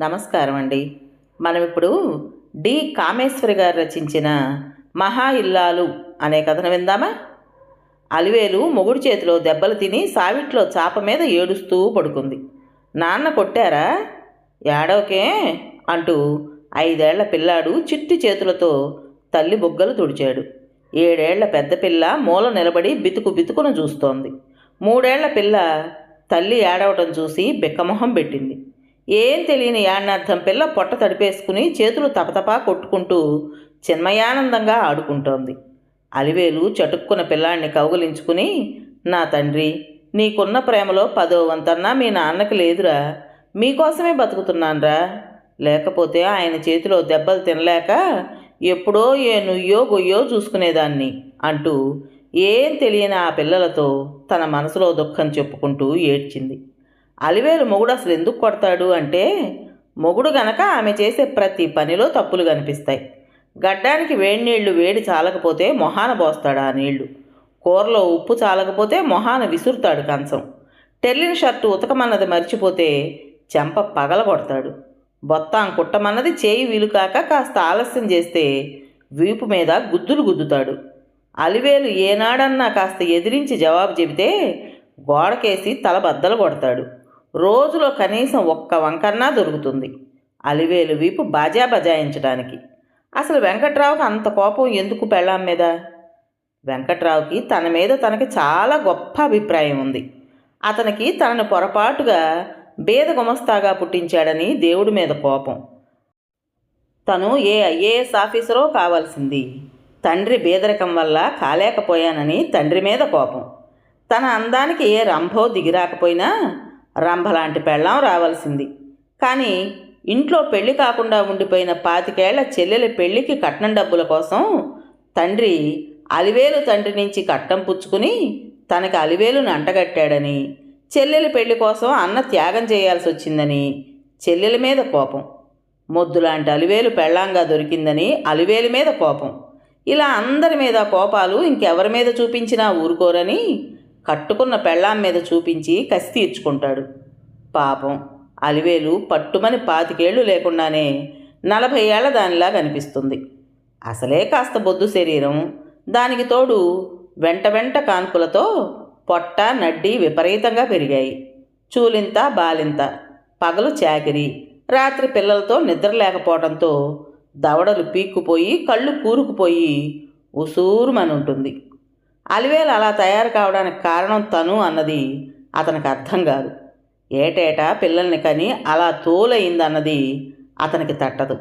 నమస్కారం అండి మనం ఇప్పుడు డి. కామేశ్వరి గారు రచించిన మహా ఇల్లాలు అనే కథను విందామా? అలివేలు మొగుడు చేతిలో దెబ్బలు తిని సావిట్లో చాప మీద ఏడుస్తూ పడుకుంది. నాన్న కొట్టారా? ఏడోకే అంటూ ఐదేళ్ళ పిల్లాడు చిట్టి చేతులతో తల్లి బొగ్గలు తుడిచాడు. ఏడేళ్ళ పెద్ద పిల్ల మూల నిలబడి బితుకు బితుకును చూస్తోంది. మూడేళ్ళ పిల్ల తల్లి ఏడవటం చూసి బిక్కమొహం పెట్టింది. ఏం తెలియని యాడ్నార్థం పిల్ల పొట్ట తడిపేసుకుని చేతులు తపతపా కొట్టుకుంటూ చిన్మయానందంగా ఆడుకుంటోంది. అలివేలు చటుక్కున పిల్లాన్ని కౌగలించుకుని నా తండ్రి నీకున్న ప్రేమలో పదో వంతన్నా మీ నాన్నకి లేదురా. మీకోసమే బతుకుతున్నానరా. లేకపోతే ఆయన చేతిలో దెబ్బలు తినలేక ఎప్పుడో ఏ నుయ్యో గొయ్యో చూసుకునేదాన్ని అంటూ ఏం తెలియని ఆ పిల్లలతో తన మనసులో దుఃఖం చెప్పుకుంటూ ఏడ్చింది. అలివేలు మొగుడు అసలు ఎందుకు కొడతాడు అంటే మొగుడు గనక ఆమె చేసే ప్రతి పనిలో తప్పులు కనిపిస్తాయి. గడ్డానికి వేడి నీళ్ళు వేడి చాలకపోతే మొహాన పోస్తాడు ఆ నీళ్ళు? కూరలో ఉప్పు చాలకపోతే మొహాన విసురుతాడు కంచం. టెర్లిన్ షర్టు ఉతకమన్నది మర్చిపోతే చెంప పగల కొడతాడు. బొత్తాం కుట్టమన్నది చేయి వీలుకాక కాస్త ఆలస్యం చేస్తే వీపు మీద గుద్దులు గుద్దుతాడు. అలివేలు ఏనాడన్నా కాస్త ఎదిరించి జవాబు చెబితే గోడకేసి తల బద్దలు కొడతాడు. రోజులో కనీసం ఒక్క వంకన్నా దొరుకుతుంది. అలివేలు వీపు బాజా బజాయించడానికి అసలు వెంకట్రావుకి అంత కోపం ఎందుకు పెళ్ళాం మీద? వెంకట్రావుకి తన మీద తనకి చాలా గొప్ప అభిప్రాయం ఉంది. అతనికి తనని పొరపాటుగా బేద గుమస్తాగా పుట్టించాడని దేవుడి మీద కోపం. తను ఏ ఐఏఎస్ ఆఫీసరో కావాల్సింది. తండ్రి బేదరికం వల్ల కాలేకపోయానని తండ్రి మీద కోపం. తన అందానికి ఏ రంభో దిగిరాకపోయినా రంభ లాంటి పెళ్ళాం రావాల్సింది. కానీ ఇంట్లో పెళ్ళి కాకుండా ఉండిపోయిన పాతికేళ్ళ చెల్లెల పెళ్ళికి కట్నం డబ్బుల కోసం తండ్రి అలివేలు తండ్రి నుంచి కట్నం పుచ్చుకుని తనకి అలివేలును అంటగట్టాడని చెల్లెల పెళ్ళి కోసం అన్న త్యాగం చేయాల్సి వచ్చిందని చెల్లెల మీద కోపం. మొద్దులాంటి అలివేలు పెళ్ళాంగా దొరికిందని అలివేలు మీద కోపం. ఇలా అందరి మీద కోపాలు ఇంకెవరి మీద చూపించినా ఊరుకోరని కట్టుకున్న పెళ్ళాం మీద చూపించి కసి తీర్చుకుంటాడు. పాపం అలివేలు పట్టుమని పాతికేళ్ళు లేకుండానే నలభై ఏళ్ళ దానిలా కనిపిస్తుంది. అసలే కాస్త బొద్దు శరీరం. దానికి తోడు వెంట వెంట కాన్పులతో పొట్ట నడ్డి విపరీతంగా పెరిగాయి. చూలింత బాలింత పగలు చాకిరి రాత్రి పిల్లలతో నిద్ర లేకపోవడంతో దవడలు పీక్కుపోయి కళ్ళు కూరుకుపోయి ఉసూరుమని ఉంటుంది అలివేలు అలా తయారు కావడానికి కారణం తను అన్నది అతనికి అర్థం కాదు. ఏటేటా పిల్లల్ని కని అలా తోలయిందన్నది అతనికి తట్టదు.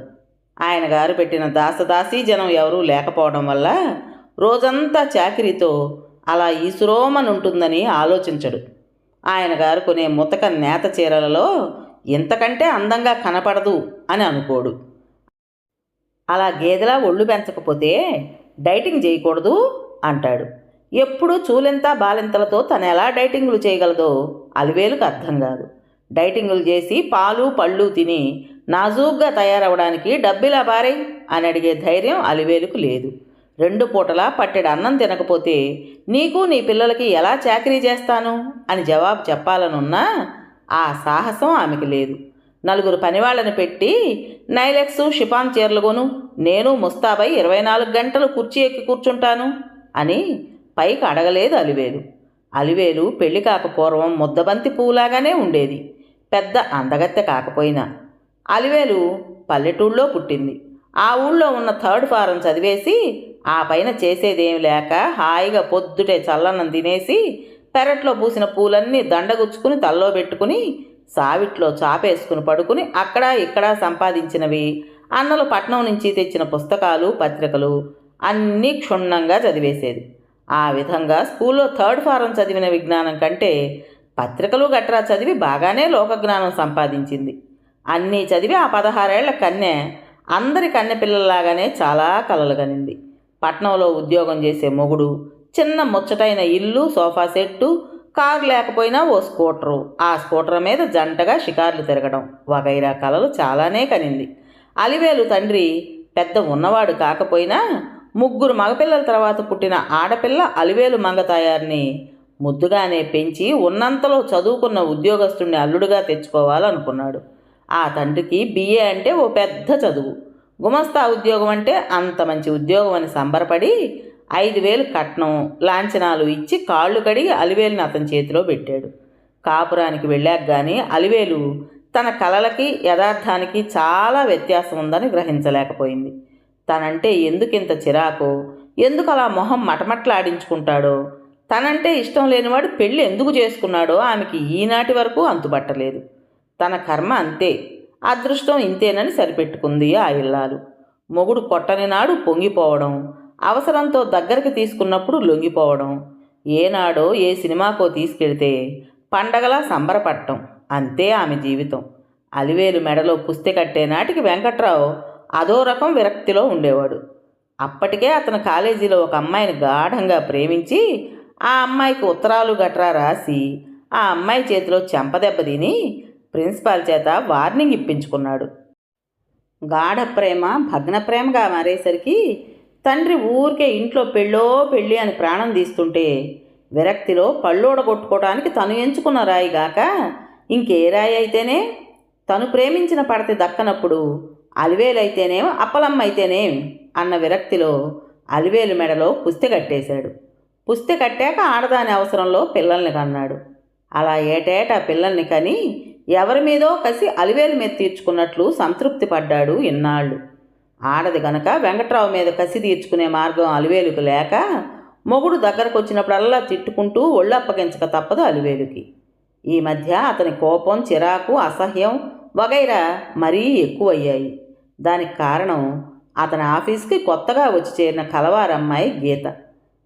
ఆయన గారు పెట్టిన దాసదాసీ జనం ఎవరూ లేకపోవడం వల్ల రోజంతా చాకిరీతో అలా ఈసురోమని ఉంటుందని ఆలోచించడు. ఆయన గారు కొనే ముతక నేత చీరలలో ఇంతకంటే అందంగా కనపడదు అని అనుకోడు. అలా గేదెలా ఒళ్ళు పెంచకపోతే డైటింగ్ చేయకూడదు అంటాడు. ఎప్పుడూ చూలెంత బాలింతలతో తను ఎలా డైటింగ్లు చేయగలదో అలివేలుకు అర్థం కాదు. డైటింగులు చేసి పాలు పళ్ళు తిని నాజూగ్గా తయారవడానికి డబ్బిలా బారే అని అడిగే ధైర్యం అలివేలుకు లేదు. రెండు పూటలా పట్టెడు అన్నం తినకపోతే నీకు నీ పిల్లలకి ఎలా చాకరీ చేస్తాను? అని జవాబు చెప్పాలనున్నా ఆ సాహసం ఆమెకి లేదు. నలుగురు పనివాళ్ళని పెట్టి నైలెక్స్ షిపాన్ చీరలు కొను. నేను ముస్తాబై ఇరవై నాలుగు గంటలు కుర్చీ ఎక్కి కూర్చుంటాను అని పైకి అడగలేదు అలివేలు. అలివేలు పెళ్ళి కాక పూర్వం ముద్దబంతి పువ్వులాగానే ఉండేది. పెద్ద అందగత్తె కాకపోయినా. అలివేలు పల్లెటూళ్ళలో పుట్టింది. ఆ ఊళ్ళో ఉన్న థర్డ్ ఫారం చదివేసి ఆ పైన చేసేదేమి లేక హాయిగా పొద్దుటే చల్లనం తినేసి పెరట్లో పూసిన పూలన్నీ దండగుచ్చుకుని తల్లో పెట్టుకుని సావిట్లో చాపేసుకుని పడుకుని అక్కడ ఇక్కడ సంపాదించినవి. అన్నలు పట్నం నుంచి తెచ్చిన పుస్తకాలు పత్రికలు అన్నీ క్షుణ్ణంగా చదివేసేది. ఆ విధంగా స్కూల్లో థర్డ్ ఫారం చదివిన విజ్ఞానం కంటే పత్రికలు గట్రా చదివి బాగానే లోకజ్ఞానం సంపాదించింది. అన్నీ చదివి ఆ పదహారేళ్ళ కన్నె అందరి కన్నె పిల్లలాగానే చాలా కలలుగనింది. పట్నంలో ఉద్యోగం చేసే మొగుడు చిన్న ముచ్చటైన ఇల్లు సోఫా సెట్టు కారు లేకపోయినా ఓ స్కూటరు. ఆ స్కూటర్ మీద జంటగా షికార్లు తిరగడం వగైరా కలలు చాలానే కనింది. అలివేలు తండ్రి పెద్ద ఉన్నవాడు కాకపోయినా ముగ్గురు మగపిల్లల తర్వాత పుట్టిన ఆడపిల్ల అలివేలు మంగతాయారిని ముద్దుగానే పెంచి ఉన్నంతలో చదువుకున్న ఉద్యోగస్తుడిని అల్లుడుగా తెచ్చుకోవాలనుకున్నాడు. ఆ తండ్రికి బిఏ అంటే ఓ పెద్ద చదువు. గుమస్తా ఉద్యోగం అంటే అంత మంచి ఉద్యోగం అని సంబరపడి ఐదు వేలు కట్నం లాంఛనాలు ఇచ్చి కాళ్ళు కడిగి అలివేలుని అతని చేతిలో పెట్టాడు. కాపురానికి వెళ్ళాక కానీ అలివేలు తన కలలకి యథార్థానికి చాలా వ్యత్యాసం ఉందని గ్రహించలేకపోయింది. తనంటే ఎందుకింత చిరాకు? ఎందుకు అలా మొహం మటమట్లాడించుకుంటాడో? తనంటే ఇష్టం లేనివాడు పెళ్ళి ఎందుకు చేసుకున్నాడో ఆమెకి ఈనాటి వరకు అంతుబట్టలేదు. తన కర్మ అంతే. అదృష్టం ఇంతేనని సరిపెట్టుకుంది ఆ ఇల్లాలు. మొగుడు కొట్టని నాడు పొంగిపోవడం అవసరంతో దగ్గరికి తీసుకున్నప్పుడు లొంగిపోవడం ఏనాడో ఏ సినిమాకో తీసుకెళ్తే పండగలా సంబరపడటం అంతే ఆమె జీవితం. అలివేలు మెడలో పుస్తె కట్టే నాటికి వెంకట్రావు అదో రకం విరక్తిలో ఉండేవాడు. అప్పటికే అతను కాలేజీలో ఒక అమ్మాయిని గాఢంగా ప్రేమించి ఆ అమ్మాయికి ఉత్తరాలు గట్రా రాసి ఆ అమ్మాయి చేతిలో చెంపదెబ్బ తిని ప్రిన్సిపాల్ చేత వార్నింగ్ ఇప్పించుకున్నాడు. గాఢ ప్రేమ భగ్న ప్రేమగా మారేసరికి తండ్రి ఊరికే ఇంట్లో పెళ్ళో పెళ్ళి అని ప్రాణం తీస్తుంటే విరక్తిలో పళ్ళోడ కొట్టుకోవడానికి తను ఎంచుకున్న రాయి గాక ఇంకే రాయి అయితేనే తను ప్రేమించిన పడతి దక్కనప్పుడు అలివేలైతేనేం అప్పలమ్మ అయితేనేం అన్న విరక్తిలో అలివేలు మెడలో పుస్తె కట్టేశాడు. పుస్తె కట్టాక ఆడదాని అవసరంలో పిల్లల్ని కన్నాడు. అలా ఏటేటా పిల్లల్ని కని ఎవరి మీదో కసి అలివేలు మీద తీర్చుకున్నట్లు సంతృప్తి పడ్డాడు ఇన్నాళ్ళు. ఆడది గనక వెంకట్రావు మీద కసి తీర్చుకునే మార్గం అలివేలుకు లేక మొగుడు దగ్గరకు వచ్చినప్పుడల్లా తిట్టుకుంటూ ఒళ్ళప్పగించక తప్పదు అలివేలుకి. ఈ మధ్య అతని కోపం చిరాకు అసహ్యం వగైరా మరీ ఎక్కువయ్యాయి. దానికి కారణం అతని ఆఫీస్కి కొత్తగా వచ్చి చేరిన కలవారమ్మాయి గీత.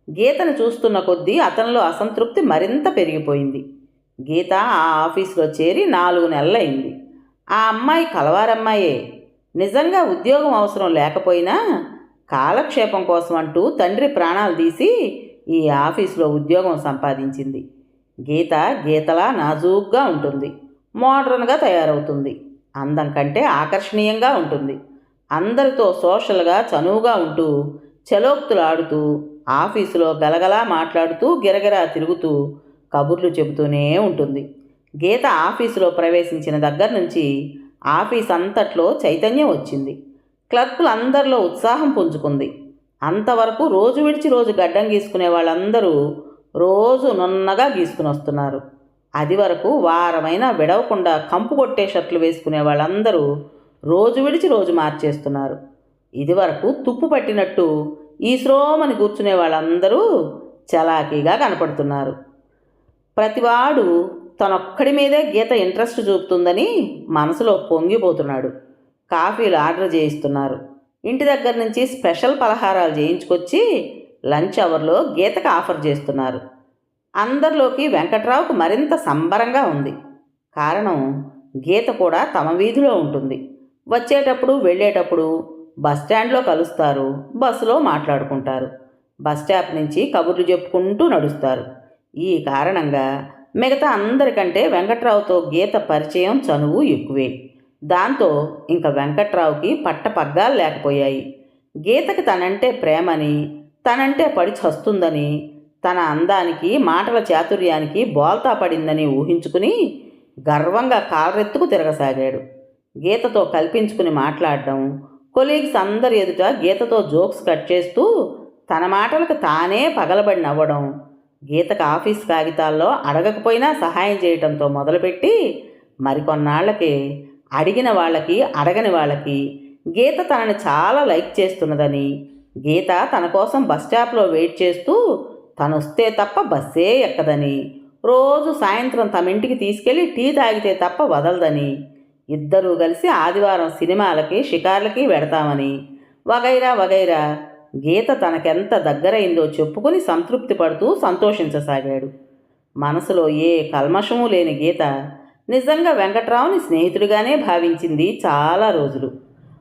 గీతను చూస్తున్న కొద్దీ అతనిలో అసంతృప్తి మరింత పెరిగిపోయింది. గీత ఆ ఆఫీసులో చేరి నాలుగు నెలలైంది ఆ అమ్మాయి కలవారమ్మాయే. నిజంగా ఉద్యోగం అవసరం లేకపోయినా కాలక్షేపం కోసం అంటూ తండ్రి ప్రాణాలు తీసి ఈ ఆఫీసులో ఉద్యోగం సంపాదించింది. గీత గీతలా నాజూగ్గా ఉంటుంది. మోడ్రన్గా తయారవుతుంది. అందం కంటే ఆకర్షణీయంగా ఉంటుంది. అందరితో సోషల్గా చనువుగా ఉంటూ చలోక్తులు ఆడుతూ ఆఫీసులో గలగలా మాట్లాడుతూ గిరగిరా తిరుగుతూ కబుర్లు చెబుతూనే ఉంటుంది. గీత ఆఫీసులో ప్రవేశించిన దగ్గర నుంచి ఆఫీస్ అంతట్లో చైతన్యం వచ్చింది. క్లర్కులందరిలో ఉత్సాహం పుంజుకుంది. అంతవరకు రోజు విడిచి రోజు గడ్డం గీసుకునే వాళ్ళందరూ రోజు నున్నగా గీసుకుని వస్తున్నారు అది వరకు వారమైనా విడవకుండా కంపు కొట్టే షర్ట్లు వేసుకునే వాళ్ళందరూ రోజు విడిచి రోజు మార్చేస్తున్నారు. ఇది వరకు తుప్పు పట్టినట్టు ఈ శ్రోమని కూర్చునే వాళ్ళందరూ చలాకీగా కనపడుతున్నారు. ప్రతివాడు తనొక్కడి మీదే గీత ఇంట్రెస్ట్ చూపుతుందని మనసులో పొంగిపోతున్నాడు. కాఫీలు ఆర్డర్ చేయిస్తున్నారు. ఇంటి దగ్గర నుంచి స్పెషల్ పలహారాలు చేయించుకొచ్చి లంచ్ అవర్లో గీతకు ఆఫర్ చేస్తున్నారు. అందరిలోకి వెంకట్రావుకు మరింత సంబరంగా ఉంది. కారణం గీత కూడా తమ వీధిలో ఉంటుంది. వచ్చేటప్పుడు వెళ్ళేటప్పుడు బస్ స్టాండ్లో కలుస్తారు బస్సులో మాట్లాడుకుంటారు. బస్ స్టాప్ నుంచి కబుర్లు చెప్పుకుంటూ నడుస్తారు. ఈ కారణంగా మిగతా అందరికంటే వెంకట్రావుతో గీత పరిచయం చనువు ఎక్కువే. దాంతో ఇంక వెంకట్రావుకి పట్టపగ్గాలు లేకపోయాయి. గీతకి తనంటే ప్రేమని తనంటే పడి చస్తుందని తన అందానికి మాటల చాతుర్యానికి బోల్తా పడిందని ఊహించుకుని గర్వంగా కాలరెత్తుకు తిరగసాగాడు. గీతతో కల్పించుకుని మాట్లాడడం కొలీగ్స్ అందరి ఎదుట గీతతో జోక్స్ కట్ చేస్తూ తన మాటలకు తానే పగలబడి నవ్వడం గీతకు ఆఫీస్ కాగితాల్లో అడగకపోయినా సహాయం చేయడంతో మొదలుపెట్టి మరికొన్నాళ్ళకి అడిగిన వాళ్ళకి అడగని వాళ్ళకి గీత తనని చాలా లైక్ చేస్తున్నదని గీత తన కోసం బస్ స్టాప్లో వెయిట్ చేస్తూ తనొస్తే తప్ప బస్సే ఎక్కదని. రోజు సాయంత్రం తమ ఇంటికి తీసుకెళ్ళి టీ తాగితే తప్ప వదలదని. ఇద్దరూ కలిసి ఆదివారం సినిమాలకి షికార్లకి వెడతామని. వగైరా వగైరా. గీత తనకెంత దగ్గరైందో చెప్పుకుని సంతృప్తి పడుతూ సంతోషించసాగాడు. మనసులో ఏ కల్మషమూ లేని గీత నిజంగా వెంకట్రావుని స్నేహితుడిగానే భావించింది చాలా రోజులు.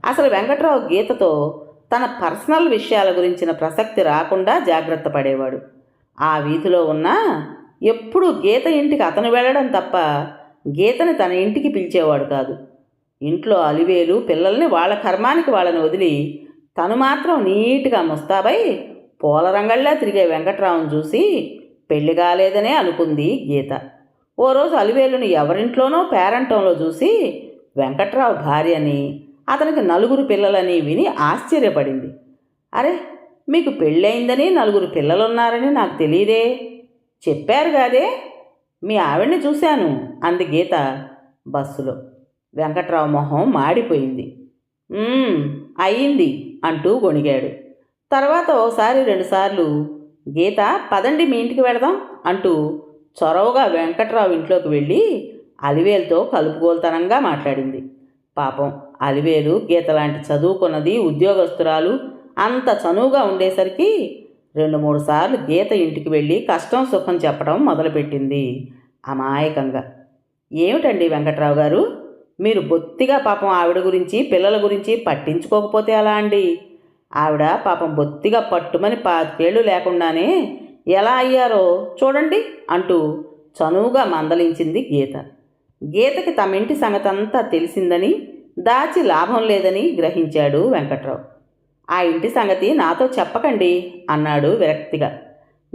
అసలు వెంకట్రావు గీతతో తన పర్సనల్ విషయాల గురించిన ప్రసక్తి రాకుండా జాగ్రత్త పడేవాడు. ఆ వీధిలో ఉన్నా ఎప్పుడూ గీత ఇంటికి అతను వెళ్ళడం తప్ప గీతని తన ఇంటికి పిలిచేవాడు కాదు. ఇంట్లో అలివేలు పిల్లల్ని వాళ్ళ కర్మానికి వాళ్ళని వదిలి తను మాత్రం నీట్గా ముస్తాబై పూలరంగళ్ళా తిరిగే వెంకట్రావును చూసి పెళ్ళి కాలేదనే అనుకుంది గీత. ఓ రోజు అలివేలుని ఎవరింట్లోనో పేరంటంలో చూసి వెంకట్రావు భార్యని అతనికి నలుగురు పిల్లలని విని ఆశ్చర్యపడింది. అరే మీకు పెళ్ళయిందని నలుగురు పిల్లలున్నారని నాకు తెలియదే చెప్పారు కాదే. మీ ఆవిడ్ని చూశాను. అంది గీత బస్సులో. వెంకట్రావు మొహం మాడిపోయింది. అయ్యింది అంటూ గొణిగాడు. తర్వాత ఓసారి రెండుసార్లు గీత పదండి మీ ఇంటికి వెళదాం అంటూ చొరవగా వెంకట్రావు ఇంట్లోకి వెళ్ళి అలివేలుతో కలుపుగోలుతనంగా మాట్లాడింది. పాపం అలివేలు గీత లాంటి చదువుకున్నది ఉద్యోగస్తురాలు అంత చనువుగా ఉండేసరికి రెండు మూడు సార్లు గీత ఇంటికి వెళ్ళి కష్టం సుఖం చెప్పడం మొదలుపెట్టింది. అమాయకంగా. ఏమిటండి వెంకట్రావు గారు? మీరు బొత్తిగా పాపం ఆవిడ గురించి పిల్లల గురించి పట్టించుకోకపోతే ఎలా అండి? ఆవిడ పాపం బొత్తిగా పట్టుమని పాతికేళ్ళు లేకుండానే ఎలా అయ్యారో చూడండి అంటూ చనువుగా మందలించింది గీత. గీతకి తమ ఇంటి సంగతంతా తెలిసిందని దాచి లాభం లేదని గ్రహించాడు వెంకట్రావు. ఆ ఇంటి సంగతి నాతో చెప్పకండి అన్నాడు విరక్తిగా.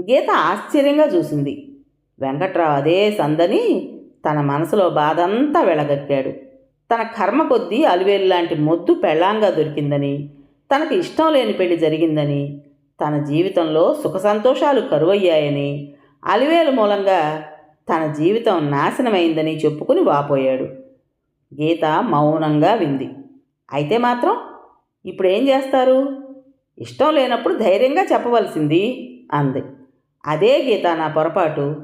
గీత ఆశ్చర్యంగా చూసింది. వెంకట్రావు అదే సందని తన మనసులో బాధంతా వెళ్ళగక్కాడు తన కర్మ కొద్దీ అలివేలు లాంటి మొద్దు పెళ్ళాంగా దొరికిందని తనకు ఇష్టం లేని పెళ్ళి జరిగిందని తన జీవితంలో సుఖ సంతోషాలు కరువయ్యాయని అలివేలు మూలంగా తన జీవితం నాశనమైందని చెప్పుకుని వాపోయాడు. గీత మౌనంగా వింది. అయితే మాత్రం ఇప్పుడు ఏం చేస్తారు? ఇష్టం లేనప్పుడు ధైర్యంగా చెప్పవలసింది అంది. అదే గీత నా పొరపాటు.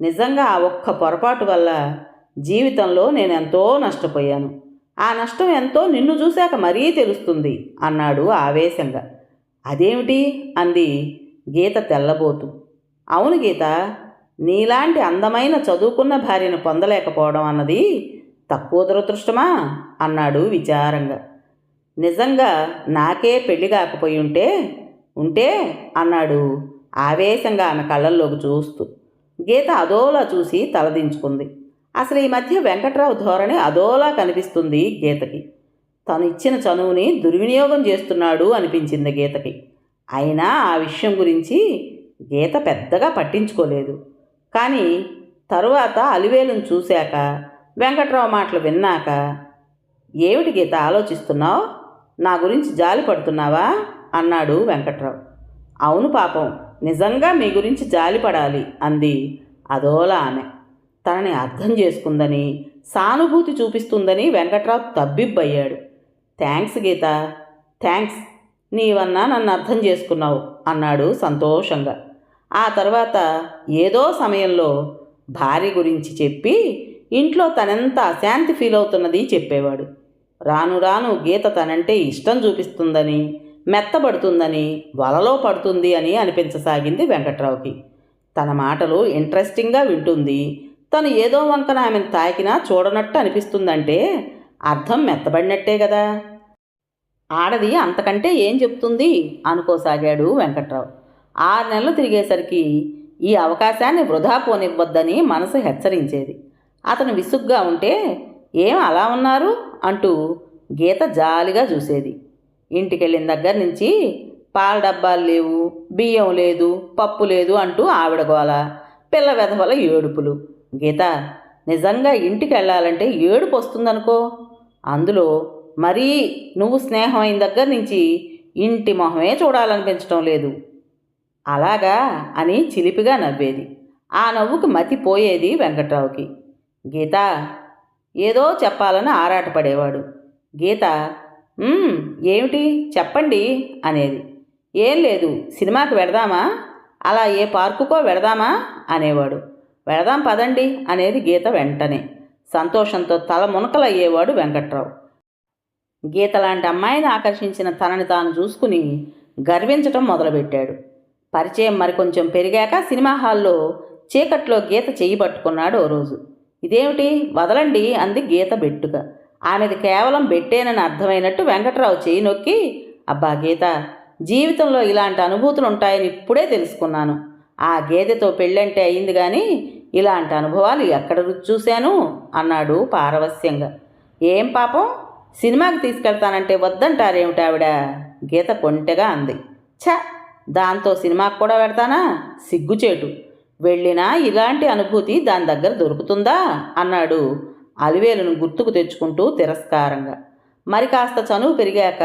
నిజంగా ఆ ఒక్క పొరపాటు వల్ల జీవితంలో నేను ఎంతో నష్టపోయాను. ఆ నష్టం ఎంతో నిన్ను చూశాక మరీ తెలుస్తుంది అన్నాడు ఆవేశంగా. అదేమిటి? అంది గీత తెల్లబోతు. అవును గీత నీలాంటి అందమైన చదువుకున్న భార్యను పొందలేకపోవడం అన్నది తక్కువ దురదృష్టమా? అన్నాడు విచారంగా. నిజంగా నాకే పెళ్ళి కాకపోయి ఉంటే ఉంటే అన్నాడు ఆవేశంగా ఆమె కళ్ళల్లోకి చూస్తూ. గీత అదోలా చూసి తలదించుకుంది అసలు ఈ మధ్య వెంకట్రావు ధోరణి అదోలా కనిపిస్తుంది గీతకి. తను ఇచ్చిన చనువుని దుర్వినియోగం చేస్తున్నాడు అనిపించింది గీతకి. అయినా ఆ విషయం గురించి గీత పెద్దగా పట్టించుకోలేదు. కానీ తరువాత అలివేలును చూశాక వెంకట్రావు మాటలు విన్నాక ఏమిటి గీత ఆలోచిస్తున్నావు? నా గురించి జాలి పడుతున్నావా? అన్నాడు వెంకట్రావు. అవును పాపం నిజంగా మీ గురించి జాలి పడాలి అంది. అదోలా ఆమె. తనని అర్థం చేసుకుందని సానుభూతి చూపిస్తుందని వెంకట్రావు తబ్బిబ్బయ్యాడు. థ్యాంక్స్ గీత. థ్యాంక్స్ నీవన్నా నన్ను అర్థం చేసుకున్నావు అన్నాడు సంతోషంగా. ఆ తర్వాత ఏదో సమయంలో భార్య గురించి చెప్పి ఇంట్లో తనెంత అశాంతి ఫీల్ అవుతున్నది చెప్పేవాడు. రాను రాను గీత తనంటే ఇష్టం చూపిస్తుందని మెత్తబడుతుందని వలలో పడుతుంది అని అనిపించసాగింది వెంకట్రావుకి. తన మాటలు ఇంట్రెస్టింగ్గా వింటుంది. తను ఏదో వంకన ఆమెను తాకినా చూడనట్టు అనిపిస్తుందంటే అర్థం మెత్తబడినట్టే కదా ఆడది అంతకంటే ఏం చెప్తుంది అనుకోసాగాడు వెంకట్రావు. ఆరు నెలలు తిరిగేసరికి ఈ అవకాశాన్ని వృధా పోనివ్వద్దని మనసు హెచ్చరించేది. అతను విసుగ్గా ఉంటే ఏం అలా ఉన్నారు? అంటూ గీత జాలిగా చూసేది. ఇంటికెళ్ళిన దగ్గర నుంచి పాల డబ్బాలు లేవు బియ్యం లేదు పప్పు లేదు అంటూ ఆవిడ గోల పిల్ల వెధవల ఏడుపులు. గీత నిజంగా ఇంటికి వెళ్ళాలంటే ఏడుపు వస్తుందనుకో? అందులో మరీ నువ్వు స్నేహం అయిన దగ్గర నుంచి ఇంటి మొహమే చూడాలనిపించడం లేదు. అలాగా అని చిలిపిగా నవ్వేది. ఆ నవ్వుకు మతి పోయేది వెంకట్రావుకి. గీత ఏదో చెప్పాలని ఆరాటపడేవాడు. గీత ఏమిటి? చెప్పండి అనేది. ఏం లేదు సినిమాకి వెడదామా? అలా ఏ పార్కుకో వెడదామా? అనేవాడు. వెడదాం పదండి అనేది గీత వెంటనే. సంతోషంతో తల మునకలయ్యేవాడు వెంకట్రావు. గీత లాంటి అమ్మాయిని ఆకర్షించిన తనని తాను చూసుకుని గర్వించటం మొదలుపెట్టాడు. పరిచయం మరికొంచెం పెరిగాక సినిమా హాల్లో చీకట్లో గీత చేయి పట్టుకున్నాడు ఓ రోజు. ఇదేమిటి? వదలండి అంది గీత బెట్టుగా ఆమెది కేవలం బెట్టేనని అర్థమైనట్టు వెంకట్రావు చేయి నొక్కి అబ్బా గీత జీవితంలో ఇలాంటి అనుభూతులు ఉంటాయని ఇప్పుడే తెలుసుకున్నాను. ఆ గేదెతో పెళ్ళంటే అయింది కానీ ఇలాంటి అనుభవాలు ఎక్కడ రుచి చూశాను? అన్నాడు పారవస్యంగా ఏం పాపం? సినిమాకి తీసుకెళ్తానంటే వద్దంటారేమిటి ఆవిడ? గీత కొంటెగా అంది. ఛ! దాంతో సినిమాకి కూడా పెడతానా సిగ్గుచేటు. వెళ్ళినా ఇలాంటి అనుభూతి దాని దగ్గర దొరుకుతుందా? అన్నాడు. అలివేలును గుర్తుకు తెచ్చుకుంటూ తిరస్కారంగా. మరి కాస్త చనువు పెరిగాక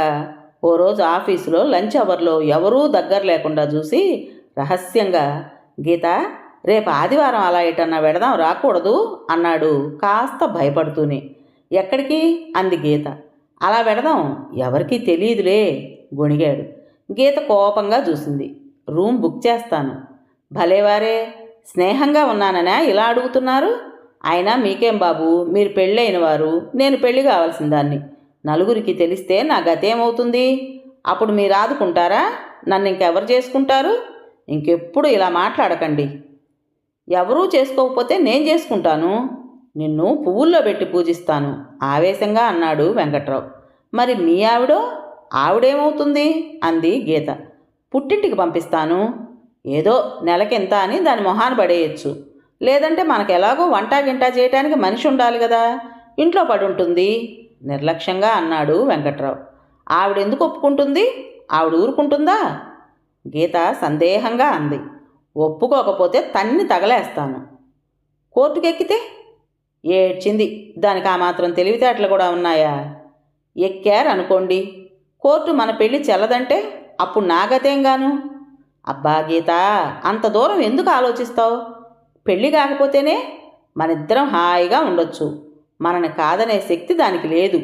ఓ రోజు ఆఫీసులో లంచ్ అవర్లో ఎవరూ దగ్గర లేకుండా చూసి రహస్యంగా గీత రేపు ఆదివారం అలా ఎటన్నా వెడదాం రాకూడదు అన్నాడు కాస్త భయపడుతూనే. ఎక్కడికి? అంది గీత. అలా వెడదాం? ఎవరికీ తెలియదులే గొణిగాడు. గీత కోపంగా చూసింది. రూమ్ బుక్ చేస్తాను. భలేవారే! స్నేహంగా ఉన్నాననే ఇలా అడుగుతున్నారు? అయినా మీకేం బాబు? మీరు పెళ్ళైన వారు నేను పెళ్ళి కావాల్సిన దాన్ని. నలుగురికి తెలిస్తే నా గతేమవుతుంది? అప్పుడు మీరు ఆదుకుంటారా? నన్ను ఇంకెవరు చేసుకుంటారు? ఇంకెప్పుడు ఇలా మాట్లాడకండి. ఎవరూ చేసుకోకపోతే నేను చేసుకుంటాను. నిన్ను పువ్వుల్లో పెట్టి పూజిస్తాను. ఆవేశంగా అన్నాడు వెంకట్రావు. మరి మీ ఆవిడో? ఆవిడేమవుతుంది? అంది గీత. పుట్టింటికి పంపిస్తాను. ఏదో నెలకింత అని దాని మొహాన్ని పడేయచ్చు. లేదంటే మనకు ఎలాగో వంట గింట చేయటానికి మనిషి ఉండాలి కదా. ఇంట్లో పడి ఉంటుంది. నిర్లక్ష్యంగా అన్నాడు వెంకట్రావు. ఆవిడెందుకు ఒప్పుకుంటుంది? ఆవిడ ఊరుకుంటుందా? గీత సందేహంగా అంది. ఒప్పుకోకపోతే తన్ని తగలేస్తాను. కోర్టుకెక్కితే? ఏడ్చింది. దానికి ఆ మాత్రం తెలివితేటలు కూడా ఉన్నాయా? ఎక్కారనుకోండి. కోర్టు మన పెళ్ళి చెల్లదంటే అప్పుడు నాగతేంగాను అబ్బా గీత అంత దూరం ఎందుకు ఆలోచిస్తావు? పెళ్ళి కాకపోతేనే మనిద్దరం హాయిగా ఉండొచ్చు. మనని కాదనే శక్తి దానికి లేదు.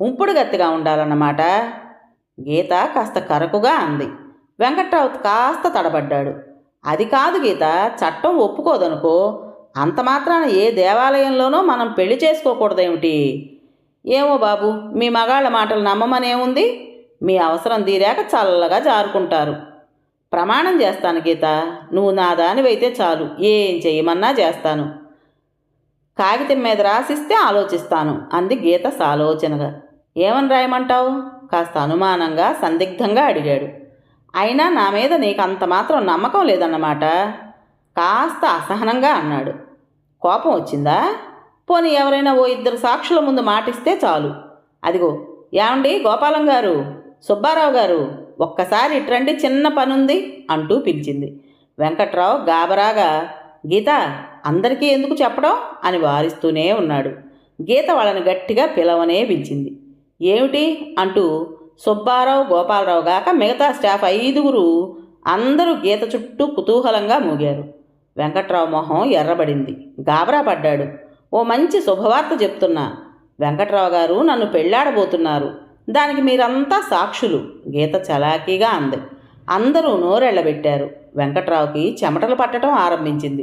ఉంపుడు గత్తిగా ఉండాలన్నమాట. గీత కాస్త కరకుగా అంది. వెంకట్రావు కాస్త తడబడ్డాడు. అది కాదు గీత చట్టం ఒప్పుకోదనుకో అంత మాత్రాన ఏ దేవాలయంలోనో మనం పెళ్ళి చేసుకోకూడదేమిటి? ఏమో బాబు మీ మగాళ్ళ మాటలు నమ్మమనేముంది? మీ అవసరం తీరాక చల్లగా జారుకుంటారు. ప్రమాణం చేస్తాను గీత. నువ్వు నా దానివైతే చాలు. ఏం చేయమన్నా చేస్తాను. కాగితం మీద రాసిస్తే ఆలోచిస్తాను అంది గీత సాలోచనగా. ఏమని రాయమంటావు? కాస్త అనుమానంగా సందిగ్ధంగా అడిగాడు. అయినా నా మీద నీకు అంత మాత్రం నమ్మకం లేదన్నమాట. కాస్త అసహనంగా అన్నాడు. కోపం వచ్చిందా? పోనీ ఎవరైనా ఓ ఇద్దరు సాక్షుల ముందు మాటిస్తే చాలు. అదిగో ఏమండి గోపాలం గారు? సుబ్బారావు గారు? ఒక్కసారి ఇట్రండి చిన్న పనుంది అంటూ పిలిచింది. వెంకట్రావు గాబరాగా గీత అందరికీ ఎందుకు చెప్పడం? అని వారిస్తూనే ఉన్నాడు. గీత వాళ్ళని గట్టిగా పిలవనే పిలిచింది. ఏమిటి? అంటూ సుబ్బారావు గోపాలరావు గాక మిగతా స్టాఫ్ ఐదుగురు అందరూ గీత చుట్టూ కుతూహలంగా మూగారు. వెంకట్రావు మొహం ఎర్రబడింది. గాబరా పడ్డాడు. ఓ మంచి శుభవార్త చెప్తున్నా. వెంకట్రావు గారు నన్ను పెళ్ళాడబోతున్నారు. దానికి మీరంతా సాక్షులు. గీత చలాకీగా అంది. అందరూ నోరెళ్ళబెట్టారు. వెంకట్రావుకి చెమటలు పట్టడం ఆరంభించింది.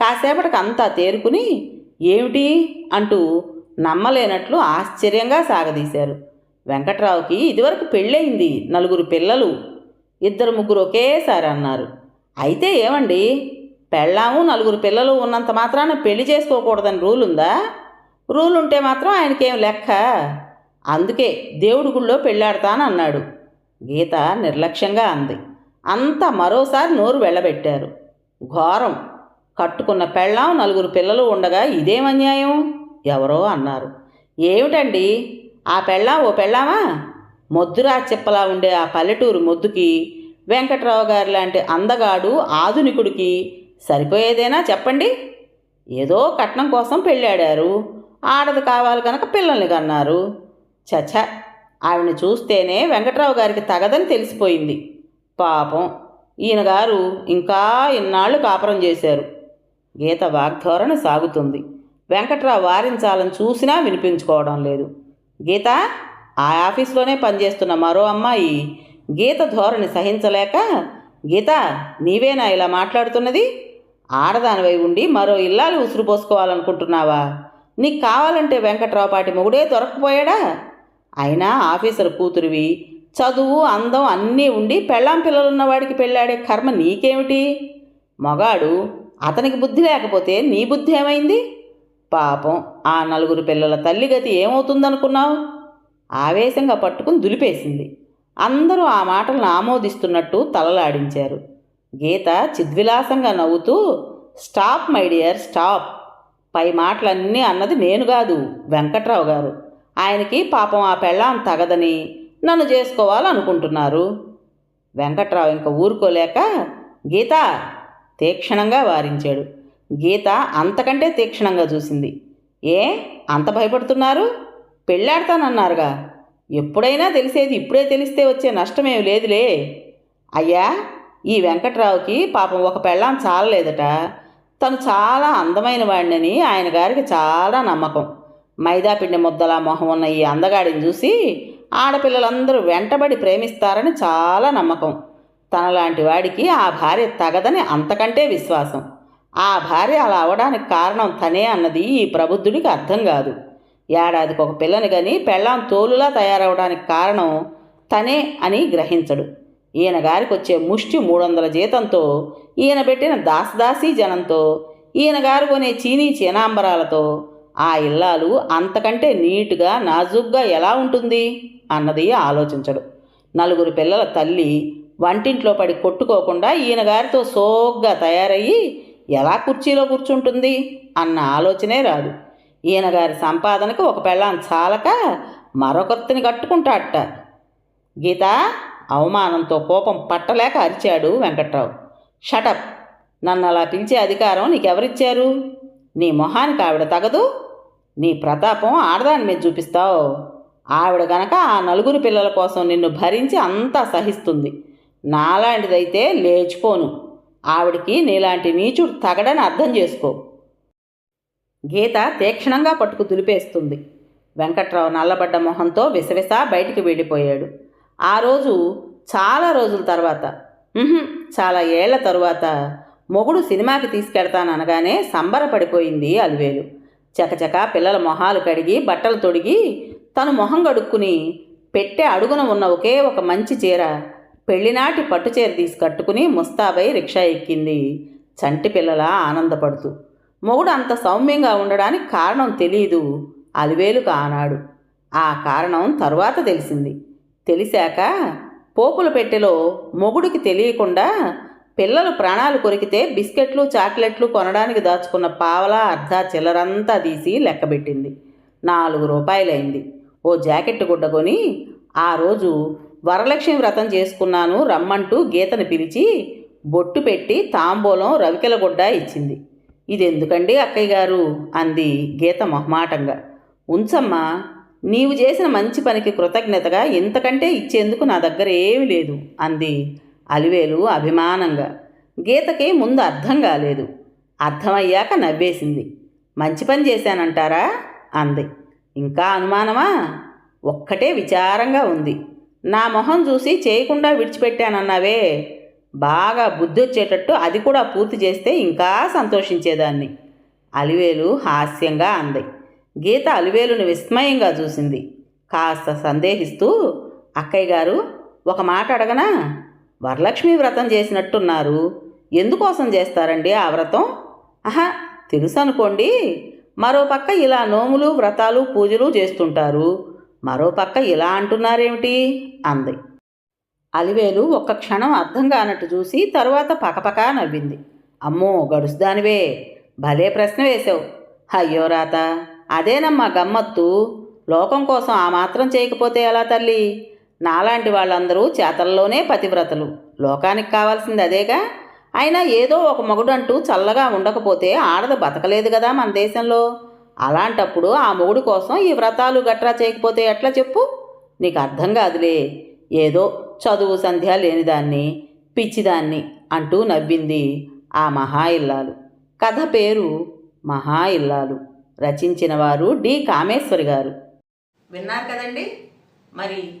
కాసేపటికి అంతా తేరుకుని ఏమిటి? అంటూ నమ్మలేనట్లు ఆశ్చర్యంగా సాగదీశారు. వెంకట్రావుకి ఇదివరకు పెళ్ళయింది నలుగురు పిల్లలు. ఇద్దరు ముగ్గురు ఒకేసారి అన్నారు. అయితే ఏమండి? పెళ్ళాము నలుగురు పిల్లలు ఉన్నంత మాత్రాన పెళ్ళి చేసుకోకూడదని రూల్ ఉందా రూల్ ఉంటే మాత్రం ఆయనకేం లెక్క? అందుకే దేవుడి గుళ్ళో పెళ్ళాడతానన్నాడు. గీత నిర్లక్ష్యంగా అంది. అంతా మరోసారి నోరు వెళ్ళబెట్టారు ఘోరం. కట్టుకున్న పెళ్ళాం నలుగురు పిల్లలు ఉండగా ఇదేం అన్యాయం? ఎవరో అన్నారు. ఏమిటండి? ఆ పెళ్ళాం ఓ పెళ్ళామా? మొద్దురా చెప్పలా ఉండే ఆ పల్లెటూరు మొద్దుకి వెంకట్రావు గారి లాంటి అందగాడు ఆధునికుడికి సరిపోయేదేనా చెప్పండి? ఏదో కట్నం కోసం పెళ్ళాడారు. ఆడది కావాలి కనుక పిల్లల్ని కన్నారు. చచ ఆవిడ చూస్తేనే వెంకట్రావు గారికి తగదని తెలిసిపోయింది. పాపం ఈయన గారు ఇంకా ఇన్నాళ్ళు కాపురం చేశారు. గీత వాగ్ధోరణ సాగుతుంది. వెంకట్రావు వారించాలని చూసినా వినిపించుకోవడం లేదు. గీత ఆ ఆఫీస్లోనే పనిచేస్తున్న మరో అమ్మాయి గీత ధోరణి సహించలేక గీత నీవేనా ఇలా మాట్లాడుతున్నది? ఆడదానివై ఉండి మరో ఇల్లాలు ఉసురు పోసుకోవాలనుకుంటున్నావా నీకు కావాలంటే వెంకట్రావు పాటి మొగుడే దొరకపోయాడా అయినా ఆఫీసర్ కూతురివి చదువు అందం అన్నీ ఉండి పెళ్ళాం పిల్లలున్నవాడికి పెళ్ళాడే కర్మ నీకేమిటి? మగాడు అతనికి బుద్ధి లేకపోతే నీ బుద్ధి ఏమైంది? పాపం ఆ నలుగురు పిల్లల తల్లి గతి ఏమవుతుందనుకున్నావు? ఆవేశంగా పట్టుకుని దులిపేసింది. అందరూ ఆ మాటలను ఆమోదిస్తున్నట్టు తలలాడించారు. గీత చిద్విలాసంగా నవ్వుతూ స్టాప్ మై డియర్ స్టాప్. పై మాటలన్నీ అన్నది నేను కాదు వెంకట్రావు గారు. ఆయనకి పాపం ఆ పెళ్ళాం తగదని నన్ను చేసుకోవాలనుకుంటున్నారు. వెంకట్రావు ఇంక ఊరుకోలేక గీత తీక్షణంగా వారించాడు. గీత అంతకంటే తీక్షణంగా చూసింది. ఏ? అంత భయపడుతున్నారు? పెళ్ళాడతానన్నారుగా. ఎప్పుడైనా తెలిసేది ఇప్పుడే తెలిస్తే వచ్చే నష్టమేమి లేదులే. అయ్యా ఈ వెంకట్రావుకి పాపం ఒక పెళ్ళాం చాలలేదట. తను చాలా అందమైన వాడినని ఆయన గారికి చాలా నమ్మకం. మైదాపిండి ముద్దలా మొహం ఉన్న ఈ అందగాడిని చూసి ఆడపిల్లలందరూ వెంటబడి ప్రేమిస్తారని చాలా నమ్మకం. తనలాంటి వాడికి ఆ భార్య తగదని అంతకంటే విశ్వాసం. ఆ భార్య అలా అవడానికి కారణం తనే అన్నది ఈ ప్రబుద్ధుడికి అర్థం కాదు. ఏడాదికి ఒక పిల్లని కానీ పెళ్ళాం తోలులా తయారవడానికి కారణం తనే అని గ్రహించడు. ఈయన గారికి వచ్చే ముష్టి మూడు వందల జీతంతో ఈయన పెట్టిన దాసదాసీ జనంతో ఈయన గారు కొనే చీనీ చీనాంబరాలతో ఆ ఇల్లాలు అంతకంటే నీటుగా నాజుగ్గా ఎలా ఉంటుంది? అన్నది ఆలోచించడు. నలుగురు పిల్లల తల్లి వంటింట్లో పడి కొట్టుకోకుండా ఈయన గారితో సోగ్గా తయారయ్యి ఎలా కుర్చీలో కూర్చుంటుంది? అన్న ఆలోచనే రాదు. ఈయన గారి సంపాదనకు ఒక పెళ్ళాన్ని చాలక మరొకరిని కట్టుకుంటాడట. గీత అవమానంతో కోపం పట్టలేక అరిచాడు వెంకట్రావు. షటప్! నన్ను అలా పిలిచే అధికారం నీకెవరిచ్చారు? నీ మొహానికి ఆవిడ తగదు? నీ ప్రతాపం ఆడదాని మీద చూపిస్తావు. ఆవిడ గనక ఆ నలుగురు పిల్లల కోసం నిన్ను భరించి అంతా సహిస్తుంది. నాలాంటిదైతే లేచిపోను. ఆవిడికి నీలాంటి నీచుడు తగడని అర్థం చేసుకో. గీత తీక్షణంగా పట్టుకు దులిపేస్తుంది. వెంకట్రావు నల్లబడ్డ మొహంతో విసవిస బయటికి వెళ్ళిపోయాడు. ఆ రోజు చాలా రోజుల తర్వాత. చాలా ఏళ్ళ తరువాత. మొగుడు సినిమాకి తీసుకెడతాననగానే సంబరపడిపోయింది అలివేలు. చకచక పిల్లల మొహాలు కడిగి బట్టలు తొడిగి తను మొహం కడుక్కుని పెట్టే అడుగున ఉన్న ఒకే ఒక మంచి చీర పెళ్ళినాటి పట్టుచీర తీసి కట్టుకుని ముస్తాబై రిక్షా ఎక్కింది. చంటి పిల్లల ఆనందపడుతూ మొగుడు అంత సౌమ్యంగా ఉండడానికి కారణం తెలియదు అలివేలుకు ఆనాడు ఆ కారణం తరువాత తెలిసింది. తెలిసాక పోపుల పెట్టెలో మొగుడికి తెలియకుండా పిల్లలు ప్రాణాలు కొరికితే బిస్కెట్లు చాక్లెట్లు కొనడానికి దాచుకున్న పావలా అర్ధ చిల్లరంతా తీసి లెక్కబెట్టింది నాలుగు రూపాయలైంది. ఓ జాకెట్ గుడ్డ కొని ఆ రోజు వరలక్ష్మి వ్రతం చేసుకున్నాను రమ్మంటూ గీతను పిలిచి బొట్టు పెట్టి తాంబూలం రవికెల గుడ్డ ఇచ్చింది. ఇది ఎందుకండి అక్కయ్య గారు? అంది గీత మొహమాటంగా. ఉంచమ్మా నీవు చేసిన మంచి పనికి కృతజ్ఞతగా ఇంతకంటే ఇచ్చేందుకు నా దగ్గర ఏమీ లేదు అంది అలివేలు అభిమానంగా. గీతకి ముందు అర్థం కాలేదు. అర్థమయ్యాక నవ్వేసింది. మంచి పని చేశానంటారా? అంది. ఇంకా అనుమానమా? ఒక్కటే విచారంగా ఉంది. నా మొహం చూసి చేయకుండా విడిచిపెట్టానన్నావే. బాగా బుద్ధి వచ్చేటట్టు అది కూడా పూర్తి చేస్తే ఇంకా సంతోషించేదాన్ని. అలివేలు హాస్యంగా అంది. గీత అలివేలుని విస్మయంగా చూసింది. కాస్త సందేహిస్తూ అక్కయ్య గారు ఒక మాట అడగనా? వరలక్ష్మి వ్రతం చేసినట్టున్నారు. ఎందుకోసం చేస్తారండి ఆ వ్రతం? ఆహా తెలుసు అనుకోండి మరో పక్క ఇలా నోములు వ్రతాలు పూజలు చేస్తుంటారు. మరో పక్క ఇలా అంటున్నారేమిటి? అంది. అలివేలు ఒక్క క్షణం అర్థం కానట్టు చూసి తరువాత పకపకా నవ్వింది. అమ్మో గడుసుదానివే. భలే ప్రశ్న వేశావు. అయ్యో రాత అదేనమ్మా గమ్మత్తు. లోకం కోసం ఆ మాత్రం చేయకపోతే ఎలా తల్లి? నాలాంటి వాళ్ళందరూ చేతల్లోనే పతివ్రతలు. లోకానికి కావాల్సింది అదేగా? అయినా ఏదో ఒక మొగుడంటూ చల్లగా ఉండకపోతే ఆడద బతకలేదు కదా మన దేశంలో? అలాంటప్పుడు ఆ మొగుడు కోసం ఈ వ్రతాలు గట్రా చేయకపోతే ఎట్లా చెప్పు? నీకు అర్థం కాదులే. ఏదో చదువు సంధ్య లేనిదాన్ని పిచ్చిదాన్ని అంటూ నవ్వింది ఆ మహా ఇల్లాలు కథ పేరు మహా ఇల్లాలు రచించిన వారు డి కామేశ్వరి గారు. విన్నారు కదండి? మరి